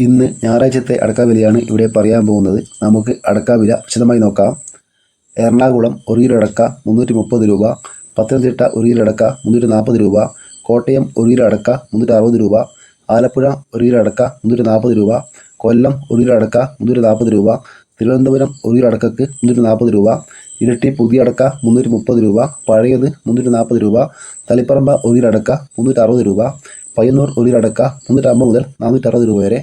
ഇന്ന് ഞായറാഴ്ചത്തെ അടക്ക വിലയാണ് ഇവിടെ പറയാൻ പോകുന്നത്. നമുക്ക് അടക്ക വില വിശദമായി നോക്കാം. എറണാകുളം ഒരു കിലോ അടക്ക മുന്നൂറ്റി മുപ്പത് രൂപ. പത്തനംതിട്ട ഒരു കിലോ അടക്ക മുന്നൂറ്റി നാൽപ്പത് രൂപ. കോട്ടയം ഒരു കിലോ അടക്ക മുന്നൂറ്റി അറുപത് രൂപ. ആലപ്പുഴ ഒരു കിലോ അടക്ക മുന്നൂറ്റി നാൽപ്പത് രൂപ. കൊല്ലം ഒരു കിലോ അടക്ക മുന്നൂറ്റി നാൽപ്പത് രൂപ. തിരുവനന്തപുരം ഒരു കിലോ അടക്കക്ക് മുന്നൂറ്റി നാൽപ്പത് രൂപ. ഇരട്ടി പുതിയ അടക്ക മുന്നൂറ്റി മുപ്പത് രൂപ. പഴയത് മുന്നൂറ്റി നാൽപ്പത് രൂപ. തളിപ്പറമ്പ ഒരു കിലോ അടക്ക മുന്നൂറ്റി അറുപത് രൂപ. പയ്യന്നൂർ ഒരു അടക്ക മുതൽ നാനൂറ്റി അറുപത് രൂപ വരെ.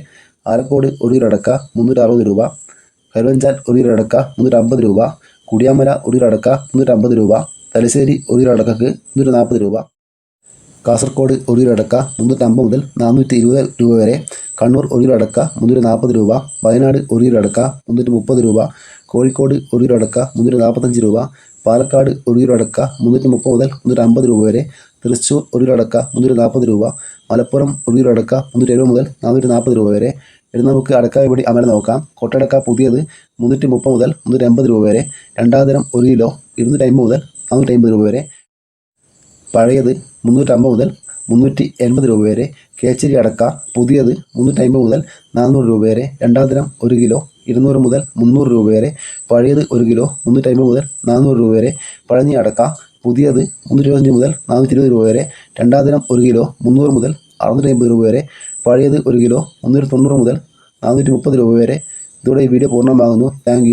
ആലക്കോട് ഒരു കിലോ അടക്ക മുന്നൂറ്റി അറുപത് രൂപ. കരുവഞ്ചാൽ ഒരു കിലോ അടക്ക മുന്നൂറ്റി അമ്പത് രൂപ. കുടിയാമല ഒരു കിലോ അടക്ക മുന്നൂറ്റി അമ്പത് രൂപ. തലശ്ശേരി ഒരു മുന്നൂറ്റി നാൽപ്പത് രൂപ. കാസർഗോഡ് ഒരു കിലോ അടക്ക മുന്നൂറ്റമ്പത് മുതൽ നാനൂറ്റി ഇരുപത് രൂപ വരെ. കണ്ണൂർ ഒരു മുന്നൂറ്റി നാൽപ്പത് രൂപ. വയനാട് ഒരു മുന്നൂറ്റി മുപ്പത് രൂപ. കോഴിക്കോട് ഒരു മുന്നൂറ്റി നാൽപ്പത്തഞ്ച് രൂപ. പാലക്കാട് ഒരു മുന്നൂറ്റി മുപ്പത് മുതൽ മുന്നൂറ്റി അമ്പത് രൂപ വരെ. തൃശ്ശൂർ ഒരു കിലോ അടക്ക മുന്നൂറ്റി നാൽപ്പത് രൂപ. മലപ്പുറം ഒരു കിലോ അടക്ക മുന്നൂറ്റി എഴുപത് മുതൽ നാനൂറ്റി നാൽപ്പത് രൂപ വരെ. ഇനി നമുക്ക് അടക്ക വിപണി അമല നോക്കാം. കൊട്ടടക്ക പുതിയത് മുന്നൂറ്റി മുപ്പത് മുതൽ മുന്നൂറ്റി അമ്പത് രൂപ വരെ. രണ്ടാം തരം ഒരു കിലോ ഇരുന്നൂറ്റി അമ്പത് മുതൽ നാനൂറ്റി അമ്പത് രൂപ വരെ. പഴയത് മുന്നൂറ്റമ്പത് മുതൽ മുന്നൂറ്റി എൺപത് രൂപ വരെ. കേച്ചരി അടക്ക പുതിയത് മുന്നൂറ്റി അമ്പത് മുതൽ നാനൂറ് രൂപ വരെ. രണ്ടാം തരം ഒരു കിലോ ഇരുന്നൂറ് മുതൽ മുന്നൂറ് രൂപ വരെ. പഴയത് ഒരു കിലോ മുന്നൂറ്റി അമ്പത് മുതൽ നാനൂറ് രൂപ വരെ. പഴഞ്ഞി അടക്ക പുതിയത് മുന്നൂറ്റി മുതൽ നാനൂറ്റി ഇരുപത് രൂപ വരെ. രണ്ടാം ദിനം ഒരു കിലോ മുന്നൂറ് മുതൽ അറുന്നൂറ്റി അമ്പത് രൂപ വരെ. പഴയത് ഒരു കിലോ മുന്നൂറ്റി തൊണ്ണൂറ് മുതൽ നാനൂറ്റി മുപ്പത് രൂപ വരെ. ഇതോടെ ഈ വീഡിയോ പൂർണമാകുന്നു. താങ്ക്